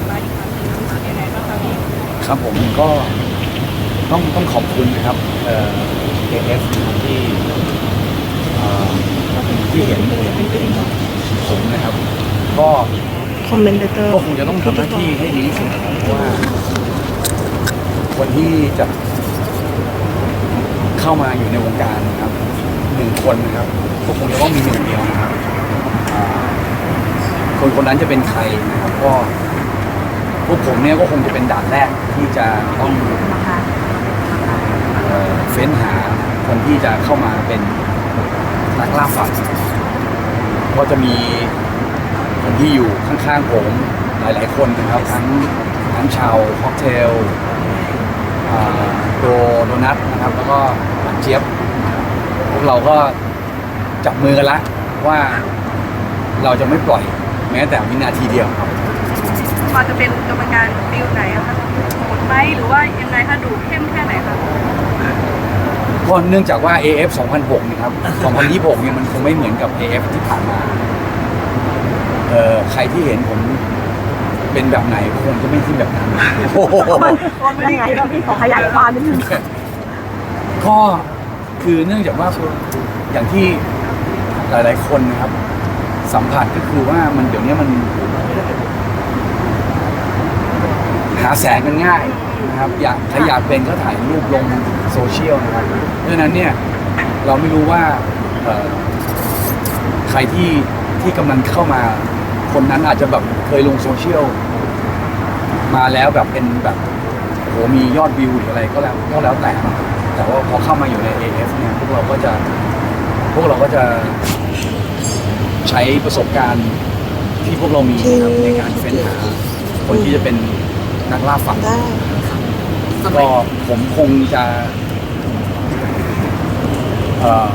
บมาอีกครั้งหนึงรู้สึกยังไงบ้างคะพี่ครับผมก็ต้องต้องขอบคุณนะครับเอ่อ AF นะครับที่เอ่อที่เห็นผมนะครับ ก็ คอมเมนเตอร์ ก็คงจะต้องทำหน้าที่ให้ดีที่สุดนะครับเพราะว่าคนที่จะเข้ามาอยู่ในวงการนะครับหนึ่งคนนะครับก็คงจะต้องมีหนึ่งเดียวนะครับอ่าคนคนนั้นจะเป็นใครนะครับก็พ วกผมเนี่ยก็คงจะเป็นด่านแรกที่จะต้องเอ่อเฟ้นหาคนที่จะเข้ามาเป็นนักล่าฝันก็จะมีคนที่อยู่ข้างๆผมหลายๆคนนะครับทั้งทั้งชาวค็อกเทลอ่าโดโดนัทนะครับแล้วก็หวานเจี๊ยบนะครับพวกเราก็จับมือกันละว่าเราจะไม่ปล่อยแม้แต่วินาทีเดียวครับ พอจะเป็นกรรมการฟิลไหนอะคะโหดไหมหรือว่ายังไงคะดูเข้มแค่ไหนคะก็เนื่องจากว่า AF 2006นะครับ2026เนี่ยมันคงไม่เหมือนกับ AF ที่ผ่านมาเอ่อใครที่เห็นผมเป็นแบบไหนก็คงจะไม่ใช่แบบนั้นโอ้โหยังไงพี่ขอขยายความนิดนึงก็คือเนื่องจากว่าอย่างที่หลาย ๆ คนนะครับ สัมผัสก็คือว่ามันเดี๋ยวนี้มัน หาแสงกันง่ายนะครับอยากใครอยากเป็นก็ถ่ายรูปลงโซเชียลนะครับเพราะฉะนั้นเนี่ยเราไม่รู้ว่าเอ่อใครที่ที่กำลังเข้ามา คนนั้นอาจจะแบบเคยลงโซเชียลมาแล้วแบบเป็นแบบโอ้โหมียอดวิวหรืออะไรก็แล้วก็แล้วแต่แต่ว่าพอเข้ามาอยู่ใน AF เนี่ยพวกเราก็จะพวกเราก็จะใช้ประสบการณ์ที่พวกเรามีนะครับในการเฟ้นหาคนที่จะเป็น นักล่าฝันได้ก็ผมคงจะเอ่อ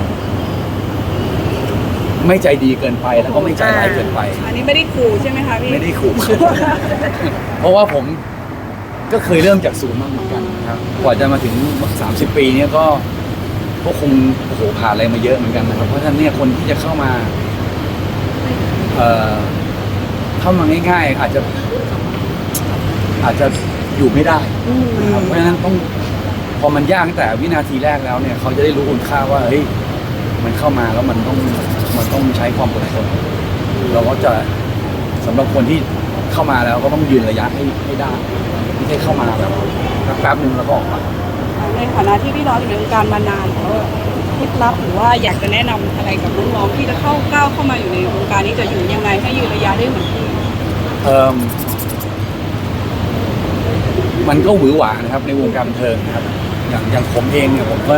ไม่ใจดีเกินไปแล้วก็ไม่ใจร้ายเกินไป อันนี้ไม่ได้ขู่ใช่ไหมคะพี่ไม่ได้ขู่ เพราะว่าผมก็เคยเริ่มจากศูนย์มาเหมือนกันนะครับ กว่าจะมาถึง 30 ปีเนี้ยก็ก็คงโอ้โหผ่านอะไรมาเยอะเหมือนกันนะครับ เพราะฉะนั้นเนี่ยคนที่จะเข้ามา เอ่อเข้ามาง่าย ๆ อาจจะ อาจจะอยู่ไม่ได้นะครับเพราะฉะนั้นต้องพอมันยากตั้งแต่วินาทีแรกแล้วเนี่ยเขาจะได้รู้คุณค่าว่าเฮ้ยมันเข้ามาแล้วมันต้องมันต้องใช้ความอดทนเราก็จะสำหรับคนที่เข้ามาแล้วก็ต้องยืนระยะให้ให้ได้ไม่ใช่เข้ามาแบบแป๊บๆนึงแล้วก็ออกไปในฐานะที่พี่น้องอยู่ในวงการมานานแล้วเคล็ดลับหรือว่าอยากจะแนะนำอะไรกับน้องๆที่จะเข้าก้าวเข้ามาอยู่ในวงการนี้จะอยู่ยังไงให้ยืนระยะได้เหมือนพี่เอ่ มันก็หวือหวานะครับในวงการบันเทิงนะครับ อย่างอย่างผมเองเนี่ยผมก็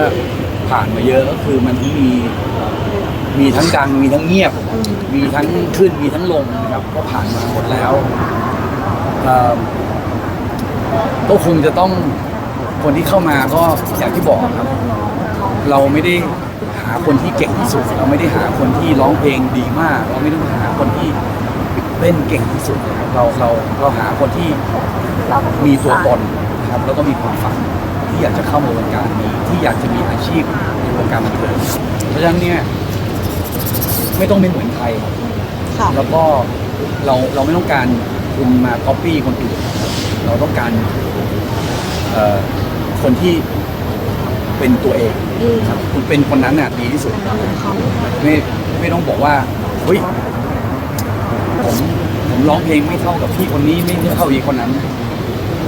ผ่านมาเยอะก็คือมันมี มีทั้งดังมีทั้งเงียบ มีทั้งขึ้นมีทั้งลงนะครับ ก็ผ่านมาหมดแล้วเอ่อก็คงจะต้องคนที่เข้ามาก็อย่างที่บอกครับ เราไม่ได้หาคนที่เก่งที่สุด เราไม่ได้หาคนที่ร้องเพลงดีมาก เราไม่ได้หาคนที่เล่นเก่งที่สุดนะครับเราเราเราหาคนที่ มีตัวตนนะครับแล้วก็มีความฝันที่อยากจะเข้ามาวงการนี้ที่อยากจะมีอาชีพในวงการบันเทิงเพราะฉะนั้นเนี่ยไม่ต้องเป็นเหมือนใครครับค่ะแล้วก็เราเราไม่ต้องการคุณมาก๊อปปี้คนอื่นนะครับเราต้องการเอ่อคนที่เป็นตัวเองอืมครับคุณเป็นคนนั้นน่ะดีที่สุดเขาไม่ไม่ต้องบอกว่าเฮ้ยผมผมร้องเพลงไม่เท่ากับพี่คนนี้ไม่เท่าอีกคนนั้น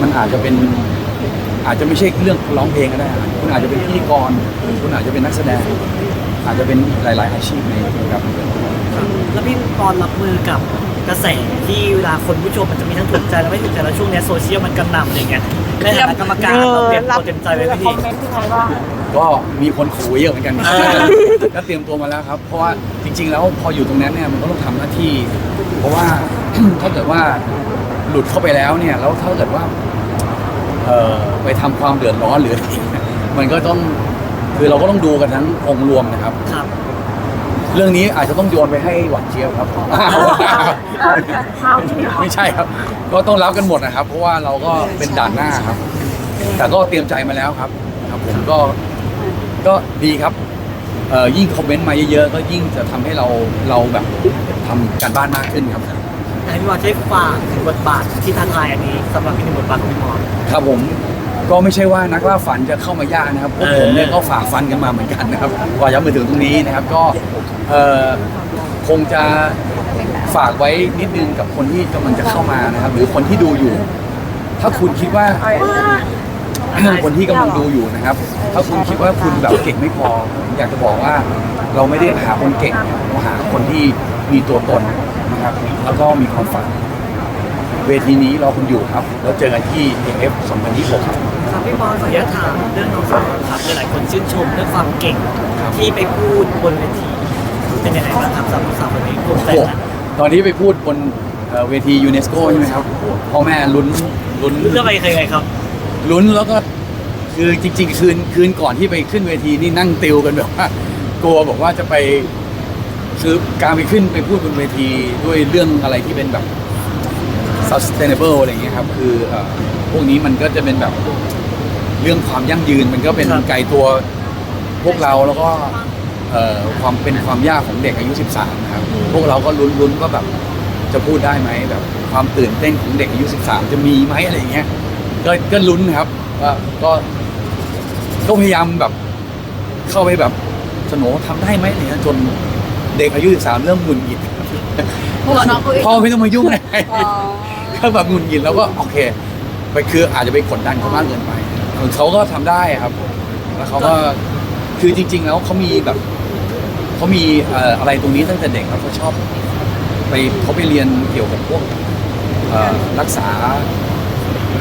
มันอาจจะเป็นอาจจะไม่ใช่เรื่องร้องเพลงก็ได้ คุณอาจจะเป็นพิธีกร คุณอาจจะเป็นนักแสดง อาจจะเป็นหลาย ๆ อาชีพในวงการบันเทิงแล้วพี่ตอนรับมือกับกระแสที่เวลาคนผู้ชมมันจะมีทั้งถูกใจและไม่ถูกใจแล้วช่วงเนี้ยโซเชียลมันกระหน่ำอะไรเงี้ยในฐานะกรรมการเราเตรียมตัวเตรียมใจไว้ไหมคอพี่มเมนต์ที่ไหนว่าก็มีคนขู่เยอะเหมือนกันอ่าก็เตรียมตัวมาแล้วครับ เพราะว่าจริง ๆ แล้วพออยู่ตรงนั้นเนี่ยมันก็ต้องทำหน้าที่ เพราะว่าถ้าเกิดว่า หลุดเข้าไปแล้วเนี่ยแล้วถ้าเกิดว่าเอ่อไปทำความเดือดร้อนหรืออะไรเนี่ยมันก็ต้องคือเราก็ต้องดูกันทั้งองค์รวมนะครับ ครับ เรื่องนี้อาจจะต้องโยนไปให้หวานเจี๊ยบครับเอาที่เขาไม่ใช่ครับ ก็ต้องรับกันหมดนะครับ เพราะว่าเราก็เป็นด่านหน้าครับ แต่ก็เตรียมใจมาแล้วครับครับผมก็ก็ดีครับเอ่อยิ่งคอมเมนต์มาเยอะๆ ก็ยิ่งจะทำให้เราเราแบบทำการบ้านมากขึ้นครับ ให้พี่มอช่วยฝากถึงบทบาทที่ท้าทายอันนี้สำหรับพี่หนึ่งบทบาทของพี่มอ ครับผมก็ไม่ใช่ว่านักล่าฝันจะเข้ามายากนะครับพวกผมเนี่ยก็ฝ่าฟันกันมาเหมือนกันนะครับกว่าจะมาถึงตรงนี้นะครับก็เอ่อคงจะฝากไว้นิดนึงกับคนที่กำลังจะเข้ามานะครับ หรือคนที่ดูอยู่ ถ้าคุณคิดว่า คนที่กำลังดูอยู่นะครับ ถ้าคุณคิดว่าคุณแบบเก่งไม่พอผมอยากจะบอกว่าเราไม่ได้หาคนเก่งเราหาคนที่มีตัวตนนะครับ แล้วก็มีความฝัน เวทีนี้รอคุณอยู่ครับ แล้วเจอกันที่ AF 2026ครับ ครับพี่มอสขออนุญาตถามเรื่องน้องสาวครับหลายๆคนชื่นชมเรื่องความเก่งที่ไปพูดบนเวทีเป็นยังไงบ้างครับสำหรับน้องสาวคนนี้ภูมิใจโอ้โหไหมตอนที่ไปพูดบนเอ่อเวทียูเนสโกใช่ไหมครับพ่อแม่ลุ้นลุ้น เรื่องอะไรเคยไงครับ ลุ้นแล้วก็คือจริง ๆ คืนคืนก่อนที่ไปขึ้นเวทีนี่นั่งติวกันแบบว่ากลัวบอกว่าจะไปคือการไปขึ้นไปพูดบนเวทีด้วยเรื่องอะไรที่เป็นแบบ sustainable อะไรอย่างเงี้ยครับ คือเอ่อพวกนี้มันก็จะเป็นแบบเรื่องความยั่งยืนมันก็เป็นครับ ไกลตัวพวกเราแล้วก็เอ่อความเป็นความยากของเด็กอายุ 13 นะครับ พวกเราก็ลุ้นๆว่าแบบจะพูดได้ไหมแบบความตื่นเต้นของเด็กอายุ 13 จะมีไหมอะไรอย่างเงี้ย ก็ก็ลุ้นครับว่าก็ก็พยายามแบบ เข้าไปแบบสโนทำได้ไหมอะไรเนี่ยจนเด็กอายุ13เริ่มหงุดหงิดพ่อไม่ต้องมายุ่งเลยอ๋อก็แบบหงุดหงิดแล้วก็โอเค ไปคืออาจจะไปกดดันเขามากเกินไปส่วนเขาก็ทำได้ครับ แล้วเขาก็คือจริง ๆ แล้วเขามีแบบเขามีเอ่ออะไรตรงนี้ตั้งแต่เด็กแล้วเขาชอบ ไปเขาไปเรียนเกี่ยวกับพวกเอ่อรักษา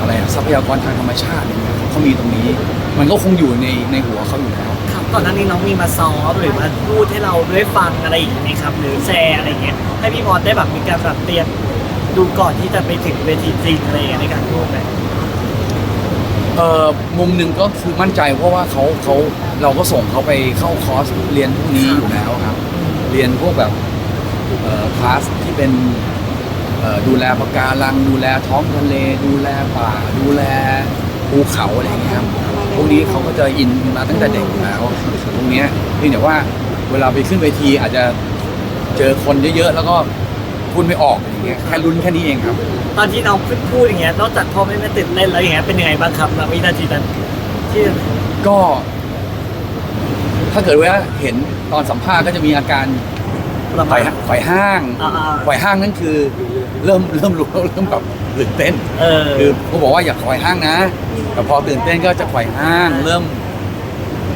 อะไรอะทรัพยากรทางธรรมชาติเนี่ยเขามีตรงนี้ มันก็คงอยู่ในในหัวเขาอยู่แล้ว ครับก่อนหน้านี้น้องมีมาซ้อมหรือมาพูดให้เราได้ฟังอะไรอย่างนี้ครับ หรือแชร์อะไรอย่างเงี้ยให้พี่มอสได้แบบมีการแบบเตรียมดูก่อนที่จะไปถึงเวทีจริงอะไรอย่างเงี้ยในการพูดไหม เอ่อมุมหนึ่งก็คือมั่นใจเพราะว่าเขาเขาเราก็ส่งเขาไปเข้าคอร์สเรียนพวกนี้อยู่แล้วครับ เรียนพวกแบบเอ่อคลาสที่เป็นเอ่อ ดูแลปะการัง ดูแลท้องทะเล ดูแลป่า ดูแลภูเขาอะไรอย่างเงี้ยครับพวกนี้เขาก็จะอินมาตั้งแต่เด็กอยู่แล้วตรงเนี้ยเพียงแต่ว่าเวลาไปขึ้นเวทีอาจจะเจอคนเยอะๆแล้วก็พูดไม่ออกอย่างเงี้ยแค่ลุ้นแค่นี้เองครับ ตอนที่น้องพูดพูดอย่างเงี้ยนอกจากพ่อแม่ไม่ตื่นเต้นแล้วอย่างเงี้ยเป็นยังไงบ้างครับณวินาทีนั้นที่ก็ ถ้าเกิดว่าเห็นตอนสัมภาษณ์ก็จะมีอาการ ประไขมาว่ณไขว่ห้างอ่าๆไขว่ห้างนั่นคือ เริ่มเริ่มรู้เริ่มแบบตื่นเต้น เออ คือเขาบอกว่าอย่าไขว่ห้างนะ แต่พอตื่นเต้นก็จะไขว่ห้าง เริ่ม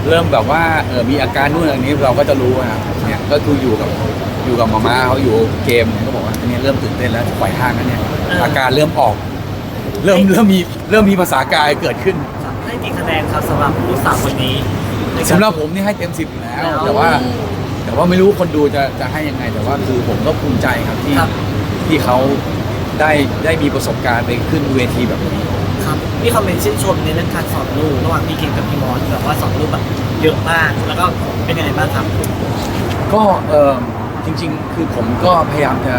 เริ่มแบบว่าเออมีอาการนู่นอันนี้เราก็จะรู้นะครับเนี่ยก็คืออยู่กับอยู่กับมาม่าเขาอยู่เกมเนี่ยก็บอกว่าอันนี้เริ่มตื่นเต้นแล้วไขว่ห้างแล้วเนี่ยอาการเริ่มออก เริ่มเริ่มมีเริ่มมีภาษากายเกิดขึ้นครับให้กี่คะแนนครับสำหรับลูกสาวคนนี้ในกาสำหรับผมนี่ให้เต็มสิบอยู่แล้วแล้วแต่ว่า แต่ว่าไม่รู้คนดูจะจะให้ยังไง แต่ว่าคือผมก็ภูมิใจครับที่ครับ ที่เขาได้ได้มีประสบการณ์ไปขึ้นเวทีแบบนี้ ครับมีคอมเมนต์ชื่นชมในเรื่องการสอนลูกระหว่างพี่เก่งกับพี่มอสแบบว่าสอนลูกแบบเยอะมากแล้วก็เป็นยังไงบ้างครับ ก็เออจริง ๆ คือผมก็พยายามจะ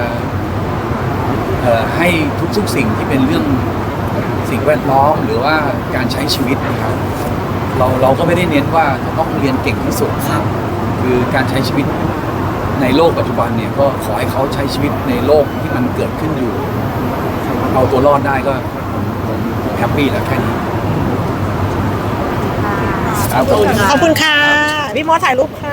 เอ่อให้ทุกๆสิ่งที่เป็นเรื่องสิ่งแวดล้อมหรือว่าการใช้ชีวิตนะครับ เราเราก็ไม่ได้เน้นว่าจะต้องเรียนเก่งที่สุดครับ คือการใช้ชีวิตในโลกปัจจุบันเนี่ยก็ขอให้เขาใช้ชีวิตในโลกที่มันเกิดขึ้นอยู่ เอาตัวรอดได้ก็ผมผมผมแฮปปี้แล้วแค่นี้ครับขอบคุณครับขอบคุณค่ะ พี่มอสถ่ายรูปค่ะ